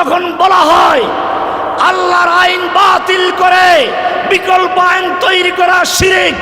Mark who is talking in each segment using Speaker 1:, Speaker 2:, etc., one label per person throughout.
Speaker 1: যখন বলা হয়, আল্লাহর আইন বাতিল করে, বিকল্প আইন তৈরি করা শিরিক,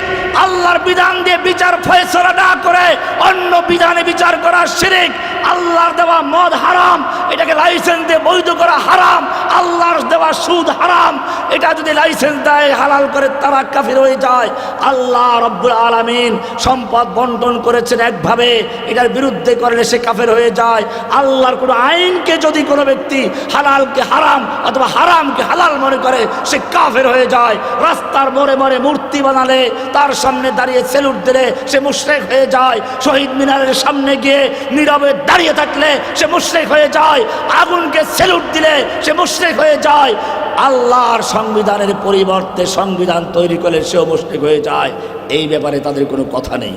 Speaker 1: আল্লাহর বিধান দিয়ে বিচার ফয়সলা না করে অন্য বিধানে বিচার করা শিরিক, আল্লাহর দেওয়া মদ হারাম, এটাকে লাইসেন্স দিয়ে বৈধ করা হারাম, আল্লাহর দেওয়া সুদ হারাম, এটা যদি লাইসেন্স দেয়, হালাল করে তারা কাফির হয়ে যায়। আল্লাহ রব্বুল আলামিন সম্পদ বন্টন করেছেন একভাবে, এটার বিরুদ্ধে করলে সে কাফের হয়ে যায়। আল্লাহর কোনো আইনকে যদি কোনো ব্যক্তি হালালকে হারাম অথবা হারামকে হালাল মনে করে, সে কাফের হয়ে যায়। রাস্তার মোড়ে মোড়ে মূর্তি বানালে, তার সামনে দাঁড়িয়ে সেলুট দিলে সে মুশরেক হয়ে যায়। শহীদ মিনারের সামনে গিয়ে নীরবে দাঁড়িয়ে থাকলে সে মুশ্রেক হয়ে যায়। আগুনকে সেলুট দিলে সে মুশ্রেক হয়ে যায়। আল্লাহর সংবিধানের পরিবর্তে সংবিধান তৈরি করলে সেও মুশ্রেক হয়ে যায়। এই ব্যাপারে তাদের কোনো কথা নেই।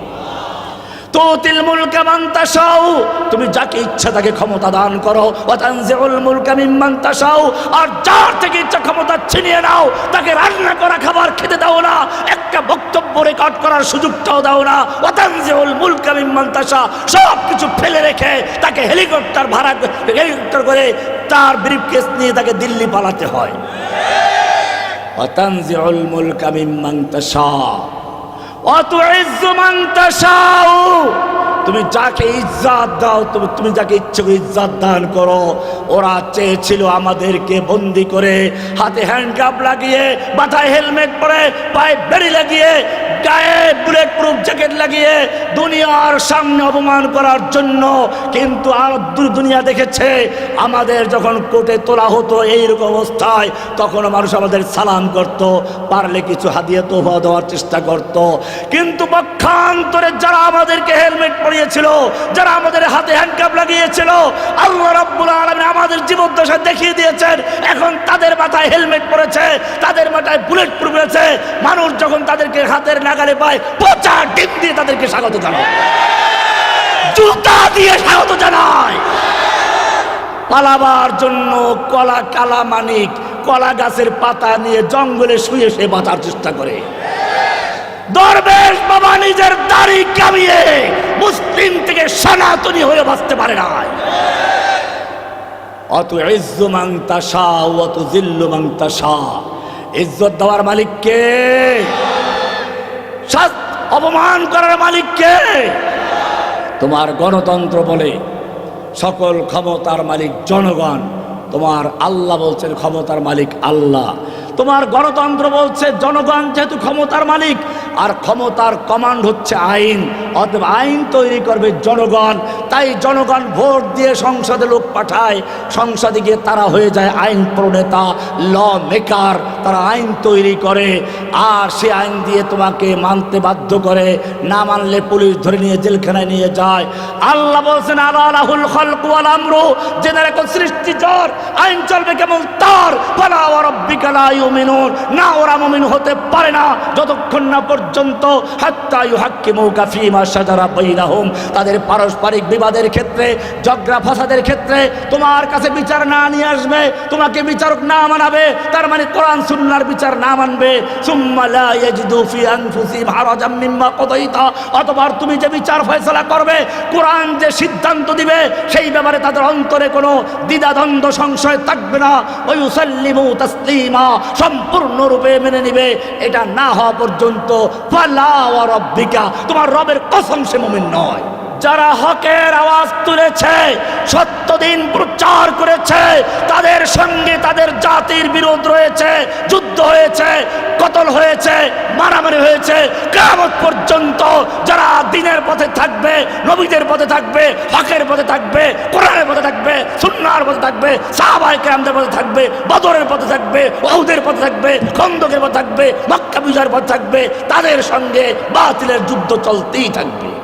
Speaker 1: তুতিল মুলকা মান তাশাউ তুমি যাকে ইচ্ছা তাকে ক্ষমতা দান করো। ওয়া তানজিউল মুলকা মিম্মান আর যার থেকে ইচ্ছা ক্ষমতা ছিনিয়ে নাও, তাকে রান্না করা খাবার খেতে দাও না। একটা বক্তব্য রেকর্ড করার সুযোগটাও দাও না। ওয়া তানজিউল মুলকা মিম্মান তাশা। সব কিছু ফেলে রেখে তাকে হেলিকপ্টার ভাড়া হেলিকপ্টার করে তার ব্রিফকেস নিয়ে তাকে দিল্লি পালাতে হয়। ওয়া তানজিউল মুলকা মিম্মান তাশা। অতুইজ্জু মান তাশাউ। তুমি যাকে ইজ্জাত দাও, তুমি তুমি যাকে ইচ্ছে করে ইজ্জাত দান করো। ওরা চেয়েছিল আমাদেরকে বন্দি করে, হাতে হ্যান্ডকাপ লাগিয়ে, মাথায় হেলমেট পরে, পায়ে বেড়ি লাগিয়ে, গায়ে বুলেট প্রুফ জ্যাকেট লাগিয়ে দুনিয়ার সামনে অপমান করার জন্য। কিন্তু আর দুনিয়া দেখেছে, আমাদের যখন কোর্টে তোলা হতো এইরকম অবস্থায়, তখন মানুষ আমাদের সালাম করত, পারলে কিছু হাদিয়ে তোফা দেওয়ার চেষ্টা করত। কিন্তু পক্ষান্তরে যারা আমাদেরকে হেলমেট পরিয়েছিল যারা আমাদের হাতে হ্যান্ডকাপ লাগিয়েছিল, আল্লাহ রাব্বুল আলামিন আমাদের জীবন জীবদ্দশা দেখিয়ে দিয়েছেন, এখন তাদের মাথায় হেলমেট পরেছে তাদের মাথায় বুলেট প্রুফ রয়েছে, মানুষ যখন তাদেরকে হাতের নাগালে পায়, পচা ডিম দিয়ে তাদেরকে স্বাগত জানায়। জুতা দিয়ে স্বাগত জানায়। পালাবার জন্য কলা, কালা মানিক, কলা গাছের পাতা নিয়ে জঙ্গলে শুয়ে সে বাঁচার চেষ্টা করে। দরবেশ বাবা নিজের দাড়ি কামিয়ে মুসলিম থেকে সনাতনী হয়ে বাঁচতে পারে না অত ইজ্জু মাংতাসা অত জিল্লু মাংতাসা ইজ্জত দেওয়ার মালিক কে? অপমান করার মালিক কে? তোমার গণতন্ত্র বলে সকল ক্ষমতার মালিক জনগণ, তোমার আল্লাহ বলছেন ক্ষমতার মালিক আল্লাহ। তোমার গণতন্ত্র বলছে জনগণ যেহেতু ক্ষমতার মালিক আর ক্ষমতার কমান্ড হচ্ছে আইন। অতএব আইন তৈরি করবে জনগণ। তাই জনগণ ভোট দিয়ে সংসদে লোক পাঠায়। সংসদে গিয়ে তারা হয়ে যায় আইন প্রণেতা, ল মেকার। তারা আইন তৈরি করে। আর সে আইন দিয়ে তোমাকে মানতে বাধ্য করে। না মানলে পুলিশ ধরে নিয়ে জেলখানায় নিয়ে যায়। আল্লাহ বলছেন আলাহুল খলক ওয়াল আমরু। জেনে রাখো সৃষ্টি জ্বর। আইন চলবে কেমন? তার। ফালা ওয়া রাব্বিকা লা ইউমিনুন। না ওরা মুমিন হতে পারে না। যতক্ষণ না পর্যন্ত বাইনাহুম। তাদের পারস্পরিক বিবাদের ক্ষেত্রে ঝগড়া ফাসাদের ক্ষেত্রে তোমার কাছে বিচার না নিয়ে আসবে, তোমাকে বিচারক না মানাবে, তার মানে কোরআন সুন্নার বিচার না মানবে। অতঃপর তুমি যে বিচার ফয়সলা করবে, কোরআন যে সিদ্ধান্ত দিবে, সেই ব্যাপারে তাদের অন্তরে কোনো দ্বিধাদ্বন্দ্ব, সংশয় থাকবে না। ওই উসাল্লিমু তাসলিমা, সম্পূর্ণরূপে মেনে নিবে। এটা না হওয়া পর্যন্ত ফালা তোমার রবের কসম সে মুমিন নয়। যারা হকের আওয়াজ তুলেছে সত্য দিন প্রচার করেছে, তাদের সঙ্গে তাদের জাতির বিরোধ রয়েছে, যুদ্ধ হয়েছে, কতল হয়েছে, মারামারি হয়েছে কেমন পর্যন্ত যারা দিনের পথে থাকবে, নবীদের পথে থাকবে, হকের পথে থাকবে থাকবে সাহাবাই কেরামদের পথে থাকবে, বদরের পথে থাকবে ওহুদের পথে থাকবে, খন্দকের পথে থাকবে, মক্কা বিজয়ের পথে থাকবে, তাদের সঙ্গে বাতিলের যুদ্ধ চলতেই থাকবে।